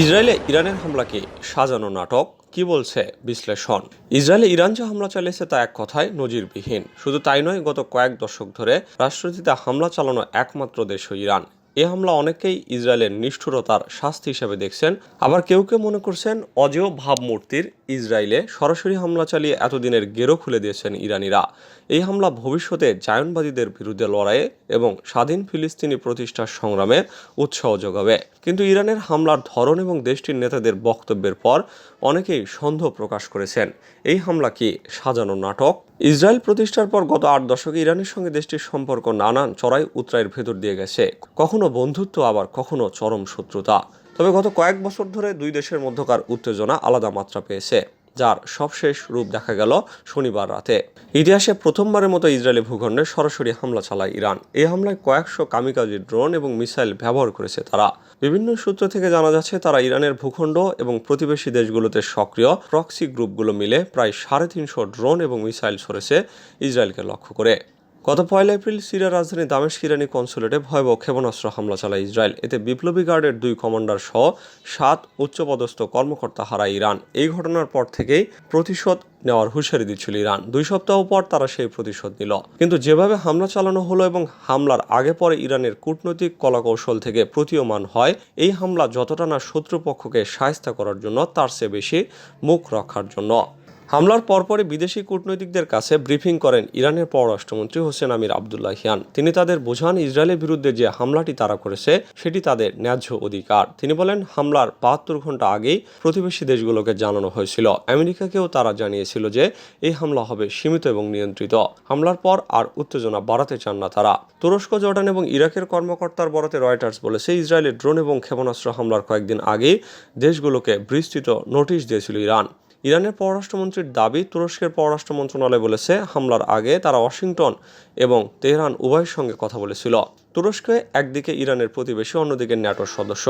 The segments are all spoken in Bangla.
ইসরায়েলে ইরানের হামলাকে সাজানো নাটক, কি বলছে বিশ্লেষণ? ইসরায়েলে ইরান যে হামলা চালিয়েছে তা এক কথায় নজিরবিহীন। শুধু তাই নয়, গত কয়েক দশক ধরে রাষ্ট্রটিতে হামলা চালানো একমাত্র দেশ ইরান। এ হামলা অনেকেই ইসরায়েলের নিষ্ঠুরতার শাস্তি হিসেবে দেখছেন। আবার কেউ কেউ মনে করছেন অজেয় ভাবমূর্তির ইসরায়েলে সরাসরি হামলা চালিয়ে এতদিনের গেরো খুলে দিয়েছেন ইরানিরা। এই হামলা ভবিষ্যতে জায়নবাদীদের বিরুদ্ধে লড়াইয়ে এবং স্বাধীন ফিলিস্তিনি প্রতিষ্ঠার সংগ্রামে উৎসাহ যোগাবে। কিন্তু ইরানের হামলার ধরন এবং দেশটির নেতাদের বক্তব্যের পর অনেকেই সন্দেহ প্রকাশ করেছেন। এই হামলা কি সাজানো নাটক? ইসরায়েল প্রতিষ্ঠার পর গত আট দশকে ইরানের সঙ্গে দেশটির সম্পর্ক নানান চড়াই উতরাইয়ের ভেতর দিয়ে গেছে। কখনো বন্ধুত্ব আবার কখনো চরম শত্রুতা। তবে গত কয়েক বছর ধরে দুই দেশের মধ্যকার উত্তেজনা আলাদা মাত্রা পেয়েছে, যার সবশেষ রূপ দেখা গেল শনিবার রাতে। ইতিহাসে প্রথমবারের মতো ইসরায়েলি ভূখণ্ডে সরাসরি হামলা চালায় ইরান। এই হামলায় কয়েকশো কামিকাজি ড্রোন এবং মিসাইল ব্যবহার করেছে তারা। বিভিন্ন সূত্র থেকে জানা যাচ্ছে, তারা ইরানের ভূখণ্ড এবং প্রতিবেশী দেশগুলোতে সক্রিয় প্রক্সি গ্রুপগুলো মিলে প্রায় সাড়ে তিনশো ড্রোন এবং মিসাইল ছড়েছে ইসরায়েলকে লক্ষ্য করে। গত পয়লা এপ্রিল সিরিয়ার রাজধানী দামেশ ইরানি কনসুলেটে ভয়াবহ ক্ষেপণাস্ত্র হামলা চালায় ইসরায়েল। এতে বিপ্লবী গার্ডের দুই কমান্ডার সহ সাত উচ্চপদস্থ কর্মকর্তা হারায় ইরান। এই ঘটনার পর থেকেই প্রতিশোধ নেওয়ার হুঁশিয়ারি দিচ্ছিল ইরান। দুই সপ্তাহ পর তারা সেই প্রতিশোধ নিল। কিন্তু যেভাবে হামলা চালানো হলো এবং হামলার আগে পরে ইরানের কূটনৈতিক কলাকৌশল থেকে প্রতীয়মান হয়, এই হামলা যতটা না শত্রুপক্ষকে সায়স্তা করার জন্য, তার চেয়ে বেশি মুখ রক্ষার জন্য। হামলার পরপরই বিদেশি কূটনৈতিকদের কাছে ব্রিফিং করেন ইরানের পররাষ্ট্রমন্ত্রী হোসেন আমির আবদুল্লাহ হিয়ান। তিনি তাদের বোঝান, ইসরায়েলের বিরুদ্ধে যে হামলাটি তারা করেছে, সেটি তাদের ন্যায্য অধিকার। তিনি বলেন, হামলার বাহাত্তর ঘণ্টা আগেই প্রতিবেশী দেশগুলোকে জানানো হয়েছিল। আমেরিকাকেও তারা জানিয়েছিল যে, এই হামলা হবে সীমিত এবং নিয়ন্ত্রিত। হামলার পর আর উত্তেজনা বাড়াতে চান না তারা। তুরস্ক, জর্ডান এবং ইরাকের কর্মকর্তার বরাতে রয়টার্স বলেছে, ইসরায়েলের ড্রোন এবং ক্ষেপণাস্ত্র হামলার কয়েকদিন আগেই দেশগুলোকে বিস্তৃত নোটিশ দিয়েছিল ইরান। ইরানের পররাষ্ট্রমন্ত্রীর দাবি, তুরস্কের পররাষ্ট্র মন্ত্রণালয় বলেছে, হামলার আগে তারা ওয়াশিংটন এবং তেহরান উভয়ের সঙ্গে কথা বলেছিল। তুরস্কে একদিকে ইরানের প্রতিবেশী, অন্যদিকে ন্যাটোর সদস্য।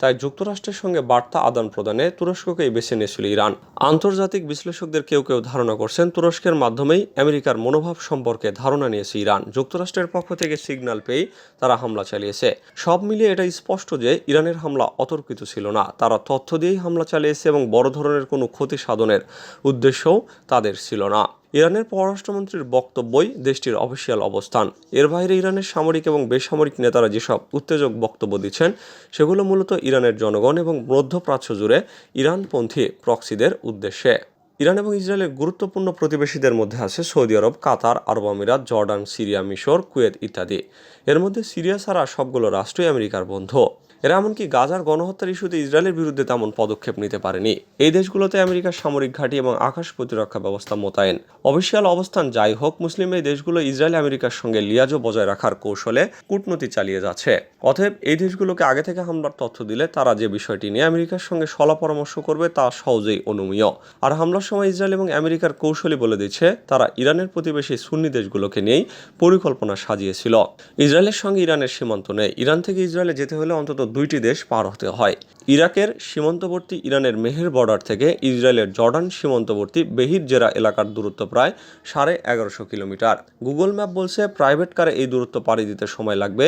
তাই যুক্তরাষ্ট্রের সঙ্গে বার্তা আদান প্রদানে তুরস্ককেই বেছে নিয়েছিল ইরান। আন্তর্জাতিক বিশ্লেষকদের কেউ কেউ ধারণা করছেন, তুরস্কের মাধ্যমেই আমেরিকার মনোভাব সম্পর্কে ধারণা নিয়েছে ইরান। যুক্তরাষ্ট্রের পক্ষ থেকে সিগন্যাল পেয়েই তারা হামলা চালিয়েছে। সব মিলিয়ে এটা স্পষ্ট যে ইরানের হামলা অতর্কিত ছিল না। তারা তথ্য দিয়েই হামলা চালিয়েছে এবং বড় ধরনের কোনো ক্ষতি সাধনের উদ্দেশ্যও তাদের ছিল না। ইরানের পররাষ্ট্রমন্ত্রীর বক্তব্যই দেশটির অফিসিয়াল অবস্থান। এর বাইরে ইরানের সামরিক এবং বেসামরিক নেতারা যেসব উত্তেজক বক্তব্য দিচ্ছেন, সেগুলো মূলত ইরানের জনগণ এবং মধ্যপ্রাচ্য জুড়ে ইরানপন্থী প্রক্সিদের উদ্দেশ্যে। ইরান এবং ইসরায়েলের গুরুত্বপূর্ণ প্রতিবেশীদের মধ্যে আছে সৌদি আরব, কাতার, আরব আমিরাত, জর্ডান, সিরিয়া, মিশর, কুয়েত ইত্যাদি। এর মধ্যে সিরিয়া ছাড়া সবগুলো রাষ্ট্রই আমেরিকার বন্ধু। এরা এমনকি গাজার গণহত্যার ইস্যুতে ইসরায়েলের বিরুদ্ধে তেমন পদক্ষেপ নিতে পারেনি। এই দেশগুলোতে আমেরিকার সামরিক ঘাঁটি এবং আকাশ প্রতিরক্ষা ব্যবস্থা মোতায়েন। অফিসিয়াল অবস্থান যাই হোক, মুসলিম এই দেশগুলো ইসরায়েল, আমেরিকার সঙ্গে লিয়াজো বজায় রাখার কৌশলে কূটনীতি চালিয়ে যাচ্ছে। অতএব এই দেশগুলোকে আগে থেকে হামলার তথ্য দিলে তারা যে বিষয়টি নিয়ে আমেরিকার সঙ্গে সলা পরামর্শ করবে তা সহজেই অনুমীয়। আর হামলার সময় ইসরায়েল এবং আমেরিকার কৌশলী বলে দিচ্ছে, তারা ইরানের প্রতিবেশী সুন্নি দেশগুলোকে নিয়েই পরিকল্পনা সাজিয়েছিল। ইসরায়েলের সঙ্গে ইরানের সীমান্ত নেই। ইরান থেকে ইসরায়েলে যেতে হলে অন্তত দুইটি দেশ পার হতে হয়। ইরাকের সীমান্তবর্তী ইরানের মেহের বর্ডার থেকে ইসরায়েলের জর্ডান সীমান্তবর্তী বেহির জেরা এলাকার দূরত্ব প্রায় সাড়ে এগারোশো কিলোমিটার। গুগল ম্যাপ বলছে প্রাইভেট কারে এই দূরত্ব পাড়ি দিতে সময় লাগবে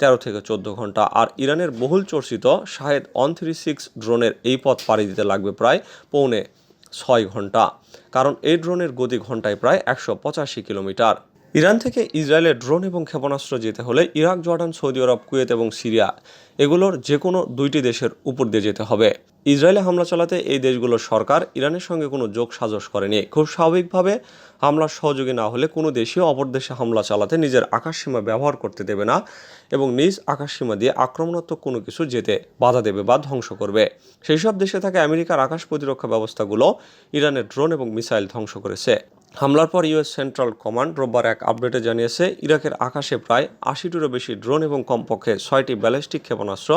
তেরো থেকে চোদ্দ ঘণ্টা। আর ইরানের বহুল চর্চিত শাহেদ ওয়ান থ্রি সিক্স ড্রোনের এই পথ পাড়ি দিতে লাগবে প্রায় পৌনে ছয় ঘণ্টা। কারণ এই ড্রোনের গতি ঘন্টায় প্রায় একশো পঁচাশি কিলোমিটার। ইরান থেকে ইসরায়েলের ড্রোন এবং ক্ষেপণাস্ত্র যেতে হলে Iraq, Jordan, Saudi Arab, Kuwait এবং সিরিয়া এগুলোর যে কোনো দুইটি দেশের উপর দিয়ে যেতে হবে। ইসরায়েলে হামলা চালাতে এই দেশগুলোর সরকার ইরানের সঙ্গে কোনো যোগ সাজস করেনি। খুব স্বাভাবিকভাবে হামলার সহযোগী না হলে কোনো দেশীয় অপর দেশে হামলা চালাতে নিজের আকাশসীমা ব্যবহার করতে দেবে না এবং নিজ আকাশসীমা দিয়ে আক্রমণাত্মক কোনো কিছু যেতে বাধা দেবে বা ধ্বংস করবে। সেই সব দেশে থাকে আমেরিকার আকাশ প্রতিরক্ষা ব্যবস্থাগুলো ইরানের ড্রোন এবং মিসাইল ধ্বংস করেছে। হামলার পর ইউএস সেন্ট্রাল কমান্ড রোববার এক আপডেটে জানিয়েছে, ইরাকের আকাশে প্রায় আশিটিরও বেশি ড্রোন এবং কমপক্ষে ছয়টি ব্যালিস্টিক ক্ষেপণাস্ত্র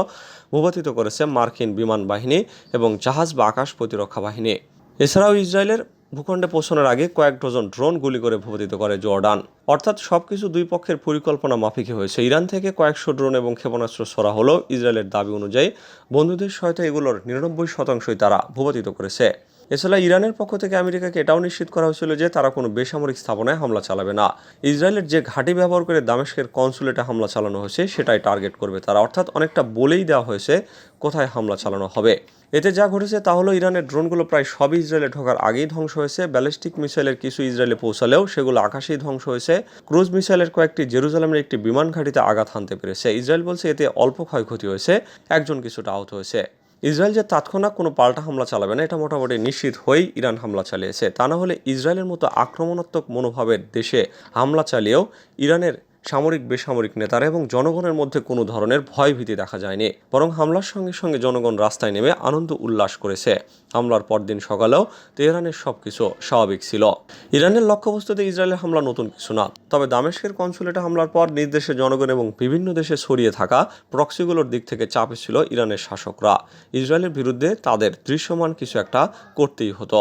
ভূপাতিত করেছে মার্কিন বিমান বাহিনী এবং জাহাজ বা আকাশ প্রতিরক্ষা বাহিনী। এছাড়াও ইসরায়েলের ভূখণ্ডে পৌঁছানোর আগে কয়েক ডজন ড্রোন গুলি করে ভূপাতিত করে জর্ডান। অর্থাৎ সবকিছু দুই পক্ষের পরিকল্পনা মাফিকই হয়েছে। ইরান থেকে কয়েকশো ড্রোন এবং ক্ষেপণাস্ত্র সরা হলেও ইসরায়েলের দাবি অনুযায়ী বন্ধুদের সহায়তা এগুলোর নিরানব্বই শতাংশই তারা ভূপাতিত করেছে। এছাড়া ইরানের পক্ষ থেকে আমেরিকাকে এটাও নিশ্চিত করা হয়েছিল যে তারা কোনো বেসামরিক স্থাপনায় হামলা চালাবে না। ইসরায়েলের যে ঘাঁটি ব্যবহার করে দামেস্কের কনসুলেটে হামলা চালানো হয়েছে, সেটাই টার্গেট করবে তারা। অর্থাৎ অনেকটা বলেই দেওয়া হয়েছে কোথায় হামলা চালানো হবে। এতে যা ঘটেছে তা হলো, ইরানের ড্রোনগুলো প্রায় সবই ইসরায়েলে ঢোকার আগেই ধ্বংস হয়েছে। ব্যালিস্টিক মিসাইলের কিছু ইসরায়েলে পৌঁছালেও সেগুলো আকাশেই ধ্বংস হয়েছে। ক্রুজ মিসাইলের কয়েকটি জেরুজালেমের একটি বিমান ঘাঁটিতে আঘাত হানতে পেরেছে। ইসরায়েল বলছে এতে অল্প ক্ষয়ক্ষতি হয়েছে, একজন কিছুটা আহত হয়েছে। ইসরায়েল যে তাৎক্ষণিক কোনো পাল্টা হামলা চালাবে না, এটা মোটামুটি নিশ্চিত হয়েই ইরান হামলা চালিয়েছে। তা না হলে ইসরায়েলের মতো আক্রমণাত্মক মনোভাবের দেশে হামলা চালিয়েও ইরানের সামরিক, বেসামরিক নেতারা এবং জনগণের মধ্যে কোনো ধরনের ভয়ভীতি দেখা যায়নি, বরং হামলার সঙ্গে সঙ্গে জনগণ রাস্তায় নেমে আনন্দ উল্লাস করেছে। হামলার পরদিন সকালেও তেহরানের সবকিছু স্বাভাবিক ছিল। ইরানের লক্ষ্যবস্তুতে ইসরায়েলের হামলা নতুন কিছু না। তবে দামেস্কের কনসুলেটে হামলার পর নির্দেশে জনগণ এবং বিভিন্ন দেশে ছড়িয়ে থাকা প্রক্সিগুলোর দিক থেকে চাপে ছিল ইরানের শাসকরা। ইসরায়েলের বিরুদ্ধে তাদের দৃশ্যমান কিছু একটা করতেই হতো।